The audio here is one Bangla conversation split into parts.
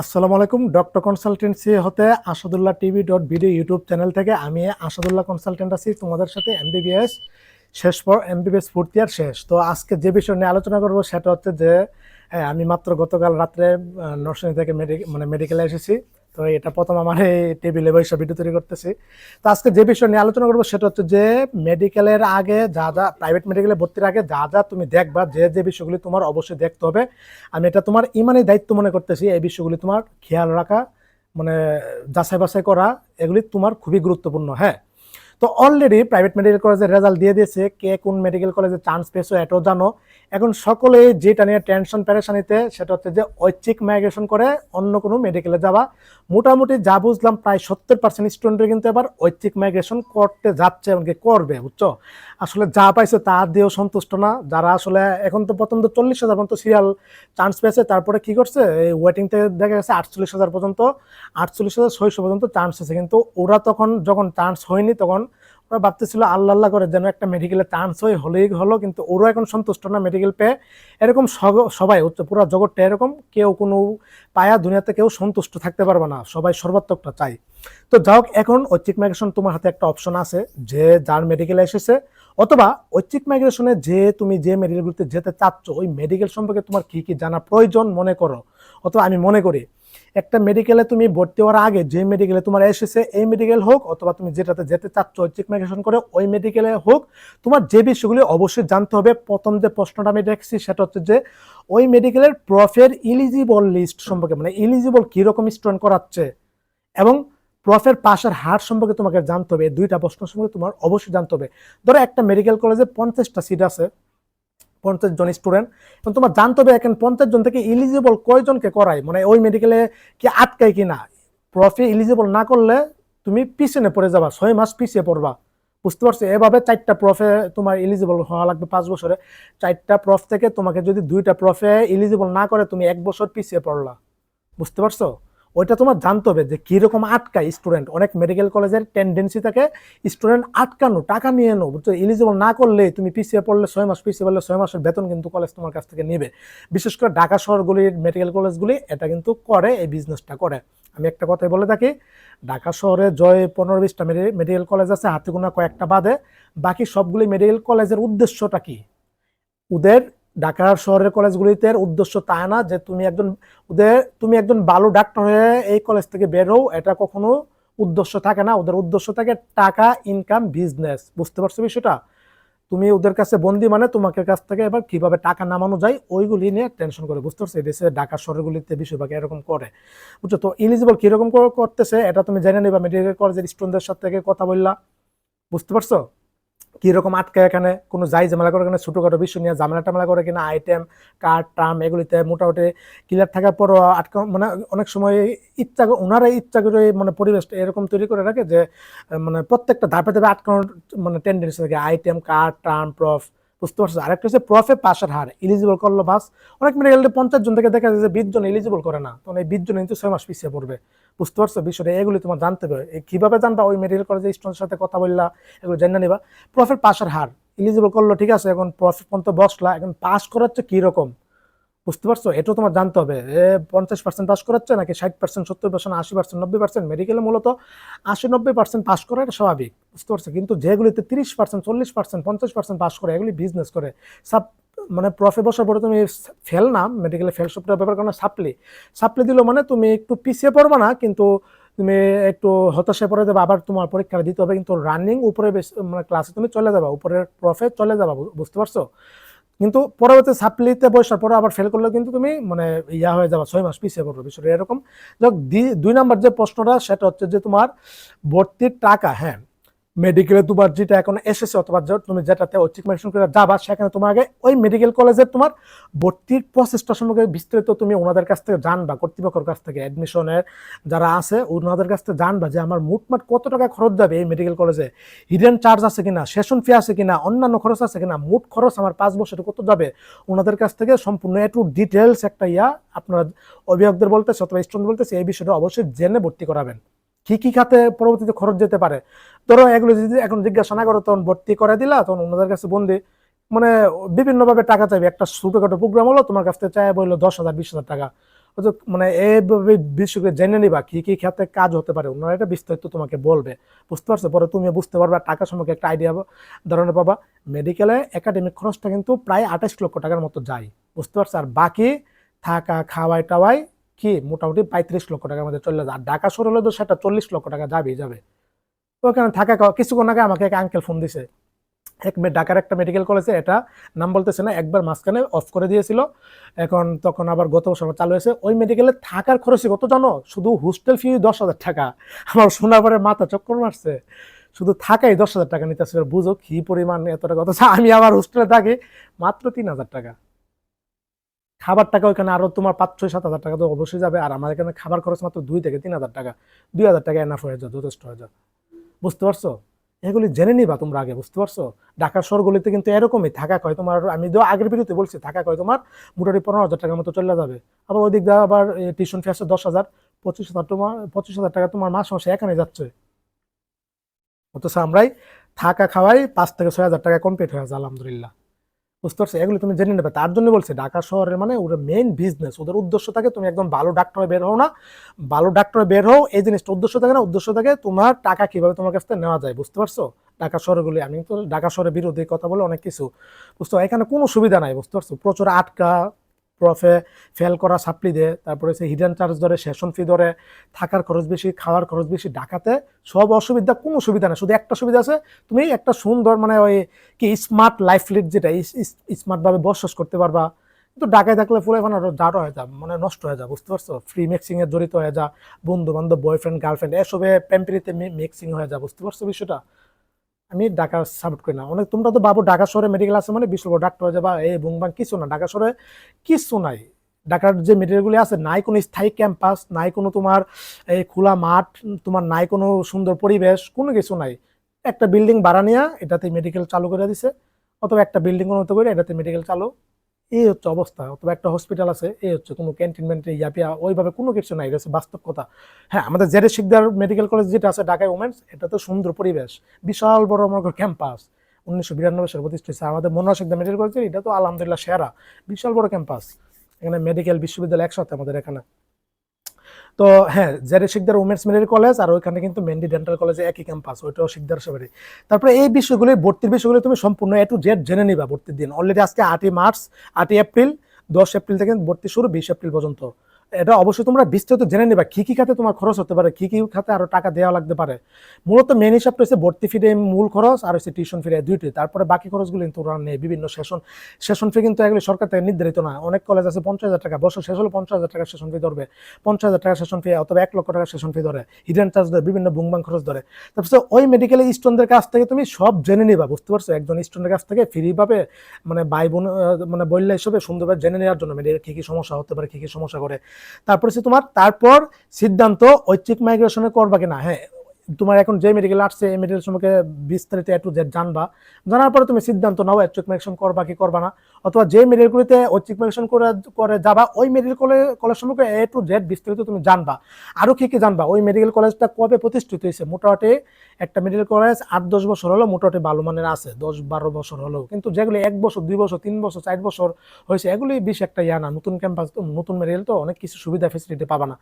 আসসালামু আলাইকুম, ডক্টর কনসালটেন্সি হতে Asadullah TV dot video YouTube channel থেকে আমি আসাদুল্লাহ কনসালটেন্ট আছি, তোমাদের সাথে এমবিবিএস শেষ পর এমবিবিএস ফোর্থ ইয়ার শেষ। তো আজকে যে বিষয় নিয়ে আলোচনা করব সেটা হচ্ছে যে আমি মাত্র গতকাল রাত্রে নরসিংহ থেকে মেডিকেল মানে মেডিকেলে এসেছি। তো এটা প্রথম আমার এই টেবিলে বসে ভিডিও তৈরি করতেছি। তো আজকে যে বিষয় নিয়ে আলোচনা করব সেটা হচ্ছে যে মেডিকেলের আগে যা যা প্রাইভেট মেডিকেলে ভর্তির আগে যা যা তুমি দেখবা, যে যে বিষয়গুলি তোমার অবশ্যই দেখতে হবে। আমি এটা তোমার ইমানই দায়িত্ব মনে করতেছি, এই বিষয়গুলি তোমার খেয়াল রাখা মানে যাচাই বাছাই করা, এগুলি তোমার খুবই গুরুত্বপূর্ণ হ্যাঁ? তো অলরেডি প্রাইভেট মেডিকেল কলেজের রেজাল্ট দিয়ে দিয়েছে, কে কোন মেডিকেল কলেজে চান্স পেয়েছ এটাও জানো। এখন সকলে যেটা নিয়ে টেনশন প্যারেশানিতে সেটা হচ্ছে যে ঐচ্ছিক মাইগ্রেশন করে অন্য কোনো মেডিকেলে যাওয়া মোটামুটি যা বুঝলাম, প্রায় সত্তর পার্সেন্ট স্টুডেন্টরা কিন্তু এবার ঐচ্ছিক মাইগ্রেশন করতে যাচ্ছে এমনকি করবে, বুঝছ? আসলে যা পাইছে তা দিয়েও সন্তুষ্ট না। যারা আসলে এখন তো প্রথম তো চল্লিশ হাজার পর্যন্ত সিরিয়াল চান্স পেয়েছে, তারপরে কি করছে? এই ওয়েটিংতে দেখা গেছে আটচল্লিশ হাজার পর্যন্ত, আটচল্লিশ হাজার ছয়শো পর্যন্ত চান্স আছে। কিন্তু ওরা তখন যখন চান্স হয়নি, তখন ওরা ভাবতেছিল আল্লাহ আল্লাহ করে যেন একটা মেডিকেলে চান্স হয়ে, হলেই হলো, কিন্তু ওরা এখন সন্তুষ্ট না মেডিকেল পেয়ে। এরকম সবাই হচ্ছে পুরো জগৎটা এরকম, কেউ কোনো পায়া দুনিয়াতে কেউ সন্তুষ্ট থাকতে পারবে না, সবাই সর্বাত্মকটা চাই তো যাই হোক, এখন ঐচ্ছিক মাইগ্রেশন তোমার হাতে একটা অপশন আছে, যে যার মেডিকেলে এসেছে, অথবা ঐচ্ছিক মাইগ্রেশনে যে তুমি যে মেডিকেলগুলোতে যেতে চাচ্ছ, ওই মেডিকেল সম্পর্কে তোমার কি কি জানা প্রয়োজন মনে করো, অথবা আমি মনে করি। একটা মেডিকেলে তুমি ভর্তি হওয়ার আগে যে মেডিকেলে তোমার এসেছে, এই মেডিকেল হোক অথবা তুমি যেটাতে যেতে চাচ্ছ ঐচ্ছিক মাইগ্রেশন করে ওই মেডিকেলে হোক, তোমার যে বিষয়গুলি অবশ্যই জানতে হবে। প্রথম যে প্রশ্নটা আমি দেখছি সেটা হচ্ছে যে, ওই মেডিকেলের প্রফের ইলিজিবল লিস্ট সম্পর্কে মানে ইলিজিবল কীরকম স্টুডেন্ট করাচ্ছে এবং প্রফের পাশের হার সম্পর্কে তোমাকে জানতে হবে। দুইটা প্রশ্ন সম্পর্কে তোমার অবশ্যই জানতে হবে। ধরো একটা মেডিকেল কলেজে পঞ্চাশটা সিট আছে পঞ্চাশ জন স্টুডেন্ট এবং তোমার জানতে হবে এখন পঞ্চাশ জন থেকে ইলিজিবল কয়জনকে করায়? মানে ওই মেডিকেলে কি আটকায় কি না প্রফে ইলিজিবল না করলে তুমি পিছনে পড়ে যাবা, ছয় মাস পিছিয়ে পড়বা। বুঝতে পারছ? এভাবে চারটা প্রফে তোমার ইলিজিবল হওয়া লাগবে পাঁচ বছরে। চারটা প্রফ থেকে তোমাকে যদি দুইটা প্রফে ইলিজিবল না করে, তুমি এক বছর পিছিয়ে পড়লা। বুঝতে পারছ? ওইটা তোমার জানতে হবে যে কীরকম আটকায় স্টুডেন্ট অনেক মেডিকেল কলেজের টেন্ডেন্সি থাকে স্টুডেন্ট আটকানো, টাকা নিয়ে নো বুঝছ? ইলিজিবল না করলে তুমি পিছিয়ে পড়লে ছয় মাস পিছিয়ে পড়লে ছয় মাসের বেতন কিন্তু কলেজ তোমার কাছ থেকে নেবে। বিশেষ করে ঢাকা শহরগুলির মেডিকেল কলেজগুলি এটা কিন্তু করে, এই বিজনেসটা করে। আমি একটা কথাই বলে থাকি, ঢাকা শহরে জয় পনেরো বিশটা মেডিকেল কলেজ আছে হাতে গোনা কয়েকটা বাদে। বাকি সবগুলি মেডিকেল কলেজের উদ্দেশ্যটা কি? ওদের ঢাকার শহরের কলেজগুলিতে উদ্দেশ্য তা না যে তুমি একজন ওদের, তুমি একজন ভালো ডাক্তার হয়ে এই কলেজ থেকে বেরো এটা কখনো উদ্দেশ্য থাকে না। ওদের উদ্দেশ্য থাকে টাকা ইনকাম বিজনেস বুঝতে পারছ বিষয়টা? তুমি ওদের কাছে বন্দি মানে তোমাকে কাছ থেকে এবার কীভাবে টাকা নামানো যায়, ওইগুলি নিয়ে টেনশন করে। বুঝতে পারছ? দেশে ঢাকা শহরগুলিতে বেশিরভাগ এরকম করে। বুঝছ তো? ইলিজিবল কীরকম করে করতেছে, এটা তুমি জেনে নিবা। মেডিকেল কলেজের স্টুডেন্টদের সাথে কথা বললা। বুঝতে পারছ? কীরকম আটকে এখানে, কোনো যাই ঝামেলা করে এখানে, ছোটোখাটো বিষয় নিয়ে ঝামেলা টামেলা করে কিনা আইটেম কার্ড টার্ম এগুলিতে মোটামুটি ক্লিয়ার থাকার পরও আটকে মানে অনেক সময় ইচ্ছা ওনারা ইচ্ছা করে মানে পরিবেশটা এরকম তৈরি করে রাখে যে মানে প্রত্যেকটা ধাপে ধাপে আটকানোর মানে টেন্ডেন্সি থাকে। আইটেম কার্ড টার্ম প্রফ বুঝতে পারছ আরেকটা হচ্ছে প্রফে পাশের হার ইলিজিবল করল বাস। অনেক মেডিকেল পঞ্চাশ জন থেকে দেখা যায় যে বিশ জন এলিজিবল করে না। তখন এই বিশ জন কিন্তু ছয় মাস পিছিয়ে পড়বে। বুঝতে পারছ বিষয়টা? এগুলি তোমার জানতে হবে। কীভাবে জানবা? ওই মেডিকেল কলেজে স্টুডেন্টের সাথে কথা বললা, এগুলো জেনে নিবা। প্রফের পাশের হার ইলিজিবল করল, ঠিক আছে? এখন প্রফে পর্যন্ত বসলা, এখন পাস করাচ্ছে কীরকম? বুঝতে পারছ? এটাও তোমার জানতে হবে। পঞ্চাশ পার্সেন্ট পাস করাচ্ছে নাকি ষাট পার্সেন্ট সত্তর পার্সেন্ট আশি পার্সেন্ট নব্বই পার্সেন্ট মেডিকেলে মূলত আশি নব্বই পার্সেন্ট পাস করা এটা স্বাভাবিক। বুঝতে পারছ? কিন্তু যেগুলিতে তিরিশ পার্সেন্ট চল্লিশ পার্সেন্ট পঞ্চাশ পার্সেন্ট পাস করে, এগুলি বিজনেস করে। সাব মানে প্রফে বসার পরে তুমি ফেল না মেডিকেলে ফেল সবটা ব্যাপার কারণে সাপ্লি। সাপ্লি দিল মানে তুমি একটু পিছিয়ে পড়বে না, কিন্তু তুমি একটু হতাশায় পড়ে যাবে, আবার তোমার পরীক্ষাটা দিতে হবে। কিন্তু রানিং উপরে বেশ- মানে ক্লাসে তুমি চলে যাবা, উপরের প্রফে চলে যাবা বুঝতে পারছ? কিন্তু পরবর্তী সাপ্লিতে বসার পরে আবার ফেল করলে কিন্তু তুমি মানে ইয়া হয়ে যাবা, ছয় মাস পিছিয়ে পড়বে বিষয়টা এরকম। যাক দুই নাম্বার যে প্রশ্নটা, সেটা হচ্ছে যে তোমার ভর্তির টাকা হ্যাঁ মেডিকেলে তোমার যেটা এখন এসেছে অথবা তুমি যেটাতে ঐচ্ছিক মেডিসিন করে যাবা, সেখানে তোমার আগে ওই মেডিকেল কলেজের তোমার ভর্তির প্রসেসটা সম্পর্কে বিস্তারিত তুমি ওনাদের কাছ থেকে জানবা, কর্তৃপক্ষের কাছ থেকে অ্যাডমিশনের যারা আছে, ওনাদের কাছ থেকে জানবা যে আমার মোটমাট কত টাকা খরচ যাবে এই মেডিকেল কলেজে হিডেন চার্জ আছে কিনা সেশন ফি আছে কিনা, অন্যান্য খরচ আছে কিনা, মোট খরচ আমার পাঁচ বছরে কত যাবে, ওনাদের কাছ থেকে সম্পূর্ণ একটু ডিটেলস একটা ইয়া আপনারা অভিভাবকদের বলতেছে অথবা স্টুডেন্ট বলতেছে, এই বিষয়টা অবশ্যই জেনে ভর্তি করাবেন। কি কি খাতে পরবর্তীতে খরচ যেতে পারে? ধরো এগুলো যদি এখন জিজ্ঞাসা না করো, তখন ভর্তি করে দিলা, তখন ওনাদের কাছে বন্দি। মানে বিভিন্নভাবে টাকা চাইবে। একটা ছোটখাটো প্রোগ্রাম হলো, তোমার কাছ থেকে চাই বলল দশ হাজার, বিশ হাজার টাকা। মানে এইভাবে বিষয়কে জেনে নিবা, কি কি ক্ষেত্রে কাজ হতে পারে। ওনারা এটা বিস্তারিত তোমাকে বলবে। বুঝতে পারছ? পরে তুমি বুঝতে পারবা, টাকা সম্পর্কে একটা আইডিয়া ধরনের পাবা। মেডিকেলে একাডেমিক খরচটা কিন্তু প্রায় আঠাশ লক্ষ টাকার মতো যায়। বুঝতে পারছ? আর বাকি থাকা খাওয়াই টাওয়াই কি? মোটামুটি পঁয়ত্রিশ লক্ষ টাকার মধ্যে চলে যায়। আর ঢাকা শহর হলে তো সেটা চল্লিশ লক্ষ টাকা যাবেই, যাবে। ওখানে থাকা খাওয়া, কিছুক্ষণ আগে আমাকে এক আঙ্কেল ফোন দিছে। এক ঢাকার একটা মেডিকেল কলেজে এটা নাম বলতেছে না, একবার মাঝখানে অফ করে দিয়েছিল। এখন তখন আবার গত বছর চালু হয়েছে। ওই মেডিকেলে থাকার খরচই কত জানো? শুধু হোস্টেল ফি দশ হাজার টাকা। আমার শোনার পরে মাথা চক্কর মারছে। শুধু থাকাই দশ হাজার টাকা নিতে এবার বুঝো কি পরিমাণ এত টাকা? অথচ আমি আবার হোস্টেলে থাকি মাত্র তিন হাজার টাকা। খাবার টাকা ওইখানে আরও তোমার পাঁচ, ছয়, সাত হাজার টাকা তো অবশ্যই যাবে। আর আমার এখানে খাবার খরচ মাত্র দুই থেকে তিন হাজার টাকা। দুই হাজার টাকা এনাফ হয়ে যায়, যথেষ্ট হয়ে যায়। বুঝতে পারছ? এগুলি জেনে নিবা তোমরা আগে, বুঝতে পারছ? ঢাকার শহরগুলিতে কিন্তু এরকমই, থাকা কয় তোমার, আমি তো আগের ভিডিওতে বলছি, থাকা কয় তোমার, মোটামুটি পনেরো হাজার টাকার মতো চলে যাবে। আবার ওই দিক দিয়ে আবার টিউশন ফি আছে দশ হাজার, পঁচিশ হাজার তোমার পঁচিশ হাজার টাকা তোমার মাস মাসে এখানে যাচ্ছে। অথচ আমরাই থাকা খাওয়াই পাঁচ থেকে ছয় হাজার টাকা কমপ্লিট হয়ে যায়, আলহামদুলিল্লাহ। বুঝতে পারছ? এগুলি তুমি জেনে নেবে। তার জন্য বলছে, ঢাকা শহরের মানে ওদের মেইন বিজনেস ওদের উদ্দেশ্য থাকে তুমি একদম ভালো ডাক্তারে বের হও না। ভালো ডাক্তার বের হও, এই জিনিসটা উদ্দেশ্য থাকে না। উদ্দেশ্য থাকে তোমার টাকা কীভাবে তোমার কাছ থেকে নেওয়া যায়, বুঝতে পারছ? ঢাকা শহরগুলি, আমি তো ঢাকা শহরের বিরোধী কথা বলে অনেক কিছু বুঝতে? এখানে কোনো সুবিধা নাই, বুঝতে পারছ? প্রচুর আটকা প্রফে ফেল করা সাপ্লি দেয়, তারপরে সে হিডেন চার্জ ধরে সেশন ফি ধরে, থাকার খরচ বেশি, খাওয়ার খরচ বেশি ঢাকাতে সব অসুবিধা, কোনো সুবিধা নেই শুধু একটা সুবিধা আছে, তুমি একটা সুন্দর মানে ওই কি স্মার্ট লাইফ লিড যেটা স্মার্টভাবে বসবাস করতে পারবা, কিন্তু ঢাকায় থাকলে ফুলে মানে জাটো হয়ে যা মানে নষ্ট হয়ে যা, বুঝতে পারছ? ফ্রি মিক্সিং এর জড়িত হয়ে যা বন্ধু বান্ধব বয়ফ্রেন্ড গার্লফ্রেন্ড এসবে প্যাম্পিরিতে মিক্সিং হয়ে যা, বুঝতে পারছ বিষয়টা? আমি ঢাকা সাপোর্ট করি না। অনেক তোমরা তো বাবু ঢাকা শহরে মেডিকেল আছে মানে বিশ্ব ডাক্তার হয়ে যাবা, এই বুংবাং কিছু না। ঢাকা শহরে কিছু নাই। ঢাকার যে মেডিকেলগুলি আছে, নাই কোনো স্থায়ী ক্যাম্পাস নাই কোনো তোমার এই খোলা মাঠ, তোমার নাই কোনো সুন্দর পরিবেশ, কোনো কিছু নাই। একটা বিল্ডিং বাড়া নিয়ে এটাতে মেডিকেল চালু করে দিছে, অথবা একটা বিল্ডিং উন্নত করে এটাতে মেডিকেল চালু এই হচ্ছে অবস্থা, অথবা একটা হসপিটাল আছে, এই হচ্ছে কোনো ক্যান্টিনমেন্টে ইয়াপিয়া, ওইভাবে কোনো কিছু নাই এটা হচ্ছে বাস্তব কথা। হ্যাঁ আমাদের জেডে শিকদার মেডিকেল কলেজ যেটা আছে, ঢাকায় উমেন্স এটা তো সুন্দর পরিবেশ, বিশাল বড় আমার ক্যাম্পাস উনিশশো বিরানব্বই সালে প্রতিষ্ঠিত হয়েছে আমাদের মনোহর শিকদার মেডিকেল কলেজ এটা তো আলহামদুলিল্লাহ সেরা, বিশাল বড় ক্যাম্পাস এখানে মেডিকেল বিশ্ববিদ্যালয় একসাথে আমাদের এখানে। তো হ্যাঁ জেরে শিকদার উমেন্স মেডিকেল কলেজ আর ওইখানে কিন্তু মেন্ডি ডেন্টাল কলেজে একই ক্যাম্পাস ওইটাও শিকদার সবারই। তারপরে এই বিষয়গুলি, ভর্তির বিষয়গুলি তুমি সম্পূর্ণ এ টু জেড জেনে নিবা ভর্তির দিন। অলরেডি আজকে আটই মার্চ, আটই এপ্রিল, দশ এপ্রিল থেকে ভর্তি শুরু, বিশ এপ্রিল পর্যন্ত। এটা অবশ্যই তোমরা বিস্তারিত জেনে নিবা, কি কি খাতে তোমার খরচ হতে পারে, কি কি খাতে আরও টাকা দেওয়া লাগতে পারে। মূলত মেন হিসাবটা হচ্ছে ভর্তি ফি মূল খরচ আর হচ্ছে টিউশন ফি দুইটি। তারপরে বাকি খরচগুলো কিন্তু ওরা নেই বিভিন্ন সেশন সেশন ফি কিন্তু এগুলি সরকার থেকে নির্ধারিত না। অনেক কলেজ আছে পঞ্চাশ হাজার টাকা, বছর শেষ হলে পঞ্চাশ হাজার টাকা সেশন ফি ধরবে। পঞ্চাশ হাজার টাকা সেশন ফি অথবা এক লক্ষ টাকা সেশন ফি ধরে। হিডেন চার্জ ধরে, বিভিন্ন বুংবাং খরচ ধরে। তারপর ওই মেডিকেল স্টুডেন্টদের কাছ থেকে তুমি সব জেনে নিবা, বুঝতে পারছ? একজন স্টুডেন্টের কাছ থেকে ফ্রি পাবে মানে ভাই বোন মানে বললে হিসেবে সুন্দরভাবে জেনে নেওয়ার জন্য মেডিকেল কী কী সমস্যা হতে পারে, কী কী সমস্যা করে। তারপর হচ্ছে তোমার, তারপর সিদ্ধান্ত ঐচ্ছিক মাইগ্রেশনে করবা কিনা? হ্যাঁ তোমার এখন যে মেডিকেল আসছে, এই মেডিকেল সম্পর্কে বিস্তারিত একটু জানবা। জানার পরে তুমি সিদ্ধান্ত নাও, ঐচ্ছিক মাইগ্রেশন করবা কি করবা না। অথবা যে মেডিকেলগুলিতে ঐচ্ছিক মাইগ্রেশন করে করে যাবা, ওই মেডিকেল কলেজ কলেজ সম্পর্কে এ টু জেড বিস্তারিত তুমি জানবা। আরও কি কি জানবা? ওই মেডিকেল কলেজটা কবে প্রতিষ্ঠিত হয়েছে? মোটামুটি একটা মেডিকেল কলেজ আট দশ বছর হলো, মোটামুটি ভালো মানের আছে, দশ বারো বছর হলেও কিন্তু যেগুলি এক বছর, দুই বছর, তিন বছর, চার বছর হয়েছে এগুলি বেশ একটা ইয়া না। নতুন ক্যাম্পাস তো, নতুন মেডিকেল তো অনেক কিছু সুবিধা ফেসিলিটি পাবা না।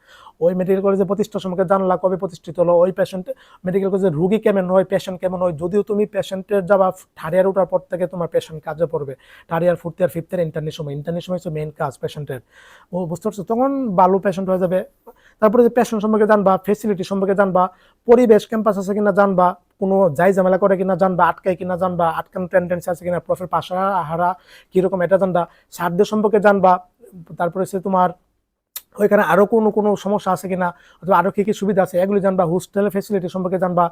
ওই মেডিকেল কলেজে প্রতিষ্ঠা সম্পর্কে জানলা কবে প্রতিষ্ঠিত হলো, ওই পেশেন্ট মেডিকেল কলেজের রুগী কেমন হয় পেশেন্ট কেমন হয়? যদিও তুমি পেশেন্টের যাবা থার্ড ইয়ার ওঠার পর থেকে তোমার পেশেন্ট কাজে পড়বে। Third year fourth year fifth year internet সময়। ইন্টারনেট সময় হচ্ছে মেন কাজ পেশেন্টের ও, বুঝতে পারছ? তখন ভালো পেশেন্ট হয়ে যাবে। তারপরে যে পেশেন্ট সম্পর্কে জানবা ফেসিলিটি সম্পর্কে জানবা, পরিবেশ ক্যাম্পাস আছে কিনা জানবা, কোনো যাই ঝামেলা করে কিনা জানবা, আটকায় কিনা জানবা আটকান টেন্ডেন্সি আছে কিনা প্রফের পাশা, আহারা, কীরকম এটা জানবা। সারদের সম্পর্কে জানবা, তারপরে সে তোমার ওইখানে আরও কোনো কোনো সমস্যা আছে কিনা, অথবা আরও কি কি সুবিধা আছে, এগুলি জানবা হোস্টেলের ফেসিলিটি সম্পর্কে জানবা।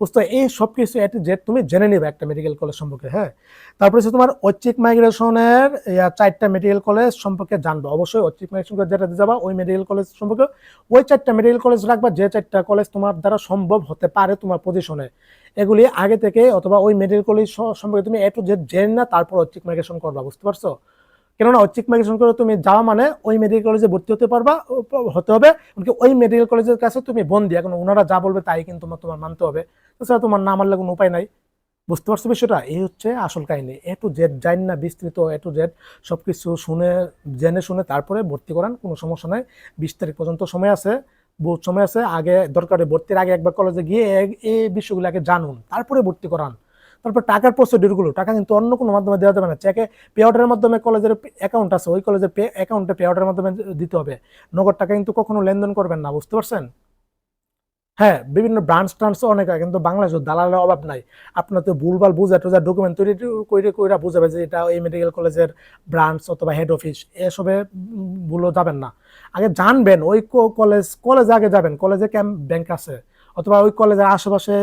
বুঝতে এই সব কিছু এটি যে তুমি জেনে নিবে একটা মেডিকেল কলেজ সম্পর্কে হ্যাঁ? তারপরে হচ্ছে তোমার ঐচ্ছিক মাইগ্রেশনের চারটা মেডিকেল কলেজ সম্পর্কে জানবা। অবশ্যই ঐচ্ছিক মাইগ্রেশন যেটাতে যাবা, ওই মেডিকেল কলেজ সম্পর্কে ওই চারটা মেডিকেল কলেজ রাখবা, যে চারটা কলেজ তোমার দ্বারা সম্ভব হতে পারে তোমার পজিশনে এগুলি আগে থেকে অথবা ওই মেডিকেল কলেজ সম্পর্কে তুমি একটু যে জেনে না, তারপর ঐচ্ছিক মাইগ্রেশন করবা, বুঝতে পারছ? কেননা ঐচ্ছিক মাইগ্রেশন করে তুমি যাওয়া মানে ওই মেডিকেল কলেজে ভর্তি হতে পারবা হতে হবে। এমনকি ওই মেডিকেল কলেজের কাছে তুমি বন্দি। এখন ওনারা যা বলবে তাই কিন্তু তোমার মানতে হবে। তাছাড়া তোমার না মানলে কোনো উপায় নাই। বুঝতে পারছ বিষয়টা? এই হচ্ছে আসল কাহিনী। এ টু জেড জাইন না, বিস্তৃত এ টু জেড সব কিছু শুনে, জেনে শুনে তারপরে ভর্তি করান, কোনো সমস্যা নাই। বিশ তারিখ পর্যন্ত সময় আছে, বহুত সময় আছে। আগে দরকারে ভর্তির আগে একবার কলেজে গিয়ে এই বিষয়গুলো আগে জানুন, তারপরে ভর্তি করান। তারপর টাকার প্রসিডিউরগুলো টাকা কিন্তু অন্য কোনো মাধ্যমে দেওয়া যাবে না। চেকে পে আউটের মাধ্যমে কলেজের অ্যাকাউন্ট আছে, ওই কলেজের পে অ্যাকাউন্টে পে আউটের মাধ্যমে দিতে হবে। নগদ টাকা কিন্তু কখনো লেনদেন করবেন না, বুঝতে পারছেন? হ্যাঁ বিভিন্ন ব্রাঞ্চ ট্রান্স অনেক হয়, কিন্তু বাংলাদেশ দালালের অভাব নাই। আপনার তো ভুলভাল বুঝা টুজা ডকুমেন্ট তৈরি করে কইরা বুঝাবে যে এটা এই মেডিকেল কলেজের ব্রাঞ্চ অথবা হেড অফিস এসবে ভুলও যাবেন না। আগে জানবেন, ওই কলেজ কলেজে আগে যাবেন কলেজে ক্যাম্প ব্যাংক আছে। অথবা ওই কলেজের আশেপাশে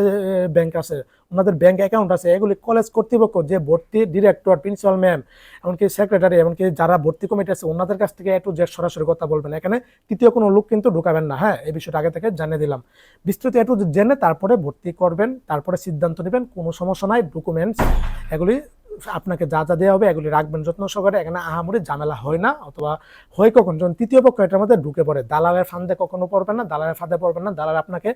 ব্যাংক আছে, ওনাদের ব্যাংক অ্যাকাউন্ট আছে, এগুলি কলেজ কর্তৃপক্ষ, যে ভর্তি ডিরেক্টর প্রিন্সিপাল ম্যাম এমনকি সেক্রেটারি এমনকি যারা ভর্তি কমিটি আছে, ওনাদের কাছ থেকে একটু যে সরাসরি কথা বলবেন। এখানে তৃতীয় কোনো লোক কিন্তু ঢুকাবেন না। হ্যাঁ এই বিষয়টা আগে থেকে জানিয়ে দিলাম। বিস্তৃত একটু জেনে তারপরে ভর্তি করবেন, তারপরে সিদ্ধান্ত নেবেন, কোনো সমস্যা নাই ডকুমেন্টস এগুলি আপনাকে যা যা দেওয়া হবে এগুলি রাখবেন যত্ন সহকারে। এখানে আহামরি ঝামেলা হয় না অথবা হয় কখন? যখন তৃতীয় পক্ষ এটার মধ্যে ঢুকে পড়ে। দালালের ফান্দে কখনো পড়বেন না, দালালের ফাঁদে পড়বেন না। দালাল আপনাকে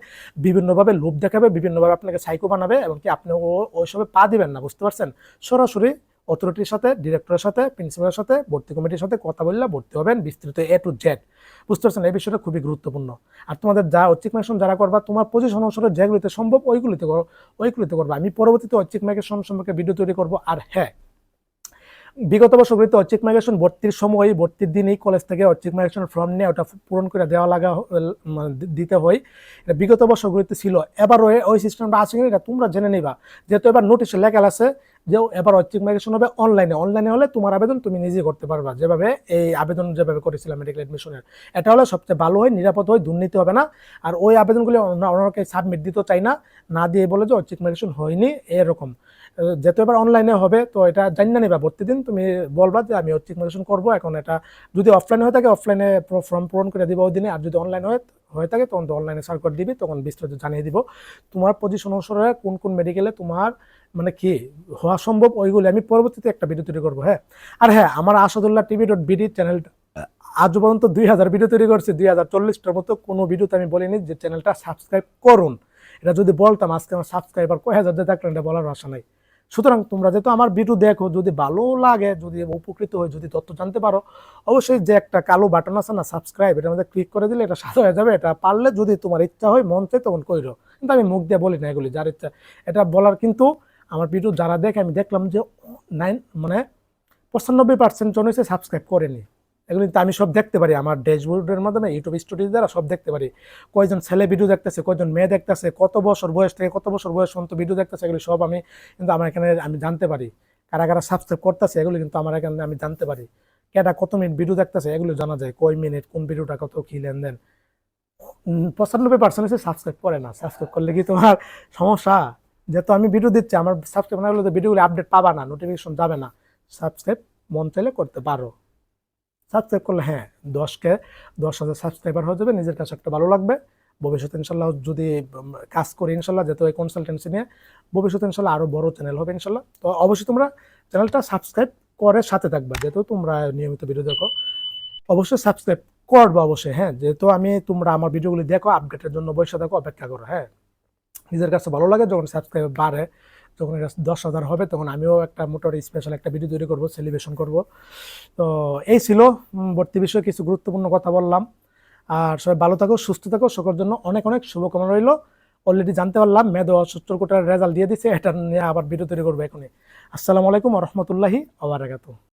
বিভিন্নভাবে লোভ দেখাবে, বিভিন্নভাবে আপনাকে সাইকো বানাবে এবং কি আপনি ওইসবে পা দিবেন না, বুঝতে পারছেন? সরাসরি অথরিটির সাথে ডিরেক্টরের সাথে প্রিন্সিপালের সাথে, ভর্তি কমিটির সাথে কথা বললে ভর্তি হবেন বিস্তৃত এ টু জেড বুঝতে পারছেন? এই বিষয়টা খুবই গুরুত্বপূর্ণ। আর তোমাদের যা ঐচ্ছিক মাইগ্রেশন যারা করবা, তোমার পজিশন অনুসারে যেগুলিতে সম্ভব ওইগুলিতে করো, ওইগুলিতে করবা। আমি পরবর্তীতে ঐচ্ছিক মাইগ্রেশন সম্পর্কে ভিডিও তৈরি করব। আর হ্যাঁ বিগত বছরগুলিতে ঐচ্ছিক মাইগ্রেশন ভর্তির সময় ভর্তির দিনই কলেজ থেকে ঐচ্ছিক মাইগ্রেশন ফর্ম নিয়ে ওটা পূরণ করে দেওয়া লাগা দিতে হয়। এটা বিগত বছরগুলিতে ছিল। এবারও ওই সিস্টেমটা আছে কিনা, এটা তোমরা জেনে নিবা। যেহেতু এবার নোটিশে লেখা আছে যে এবার ঐচ্ছিক মাইগ্রেশন হবে অনলাইনে অনলাইনে হলে তোমার আবেদন তুমি নিজে করতে পারবা। যেভাবে এই আবেদন যেভাবে করেছিলাম মেডিকেল অ্যাডমিশনের এটা হলে সবচেয়ে ভালো হয়, নিরাপদ হয়, দুর্নীতি হবে না। আর ওই আবেদনগুলি অন্যকে সাবমিট দিতে চাই না না দিয়ে বলে যে ঐচ্ছিক মাইগ্রেশন হয়নি, এরকম। যেহেতু এবার অনলাইনে হবে, তো এটা জানি না নিবা। ভর্তি দিন তুমি বলবা যে আমি হচ্ছে মাইগ্রেশন করব। এখন এটা যদি অফলাইন হয়ে থাকে অফলাইনে ফর্ম পূরণ করে দিবা ওই দিনে। আর যদি অনলাইন হয়, হয়ে থাকে, তখন তো অনলাইনে সার্কুলার দিবি, তখন বিস্তারিত জানিয়ে দিব। তোমার পজিশন অনুসারে কোন কোন মেডিকেলে তোমার মানে কি হওয়া সম্ভব, ওইগুলি আমি পরবর্তীতে একটা ভিডিও তৈরি করব হ্যাঁ? আর হ্যাঁ আমার Asadullah TV dot BD channel আজ পর্যন্ত দুই হাজার ভিডিও তৈরি করছি। দুই হাজার চল্লিশটার মতো কোনো ভিডিওতে আমি বলিনি যে চ্যানেলটা সাবস্ক্রাইব করুন। এটা যদি বলতাম, আজকে আমার সাবস্ক্রাইবার কয় হাজার যে থাকলেন, এটা বলার আশা নাই। সুতরাং তোমরা যেহেতু আমার ভিডিও দেখো, যদি ভালো লাগে, যদি উপকৃত হয় যদি তথ্য জানতে পারো, অবশ্যই যে একটা কালো বাটন আছে না সাবস্ক্রাইব এটার মধ্যে ক্লিক করে দিলে এটা সাদা হয়ে যাবে। এটা পারলে যদি তোমার ইচ্ছা হয়, মন চাই তখন কইরো। কিন্তু আমি মুখ দিয়ে বলি না এগুলি, যার ইচ্ছা। এটা বলার কিন্তু আমার ভিডিও যারা দেখে, আমি দেখলাম যে নাইন মানে পঁচানব্বই পার্সেন্ট জন হচ্ছে সাবস্ক্রাইব করেনি। এগুলি তো আমি সব দেখতে পারি। আমার ড্যাশবোর্ডের মাধ্যমে ইউটিউব স্টুডিও দ্বারা সব দেখতে পারি। কয়জন ছেলে ভিডিও দেখতেছে, কয়জন মেয়ে দেখতেছে, কত বছর বয়স থেকে, কত বছর বয়স পর্যন্ত ভিডিও দেখতেছে, এগুলি সব আমি কিন্তু আমার এখানে আমি জানতে পারি। কারা কারা সাবস্ক্রাইব করতেছে, এগুলো কিন্তু আমার এখানে আমি জানতে পারি। কেটা কত মিনিট ভিডিও দেখতেছে, এগুলো জানা যায়। কয় মিনিট কোন ভিডিওটা কত, কী লেনদেন? পঁচানব্বই পার্সেন্ট সাবস্ক্রাইব করে না। সাবস্ক্রাইব করলে কি তোমার সমস্যা? যেহেতু আমি ভিডিও দিচ্ছি, আমার সাবস্ক্রাইব না হলে তো ভিডিওগুলো আপডেট পাবা না নোটিফিকেশন যাবে না। সাবস্ক্রাইব মন চাইলে করতে পারো। সাবস্ক্রাইব করলে হ্যাঁ দশকে দশ হাজার সাবস্ক্রাইবার হয়ে যাবে, নিজের কাছে একটা ভালো লাগবে। ভবিষ্যতে ইনশাল্লাহ যদি কাজ করি ইনশাল্লাহ, যেহেতু এই কনসালটেন্সি নিয়ে, ভবিষ্যতে ইনশাল্লাহ আরও বড় চ্যানেল হবে ইনশাল্লাহ। তো অবশ্যই তোমরা চ্যানেলটা সাবস্ক্রাইব করে সাথে থাকবে, যেহেতু তোমরা নিয়মিত ভিডিও দেখো। অবশ্যই সাবস্ক্রাইব করব অবশ্যই হ্যাঁ যেহেতু আমি, তোমরা আমার ভিডিওগুলি দেখো আপডেটের জন্য বসে থাকো, অপেক্ষা করো হ্যাঁ। নিজের কাছে ভালো লাগে, যখন সাবস্ক্রাইব বাড়ে যখন এটা দশ হাজার হবে, তখন আমিও একটা মোটর স্পেশাল একটা ভিডিও তৈরি করব সেলিব্রেশন করব। তো এই ছিল ভর্তি বিষয়ে কিছু গুরুত্বপূর্ণ কথা বললাম। আর সবাই ভালো থাকো, সুস্থ থাকো, সকলের জন্য অনেক অনেক শুভকামনা রইল। অলরেডি জানতে পারলাম, মেধো সত্তর কোটার রেজাল্ট দিয়ে দিছে, এটা নিয়ে আবার ভিডিও তৈরি করব এখনই। আসসালামু আলাইকুম রহমতুল্লাহি আবার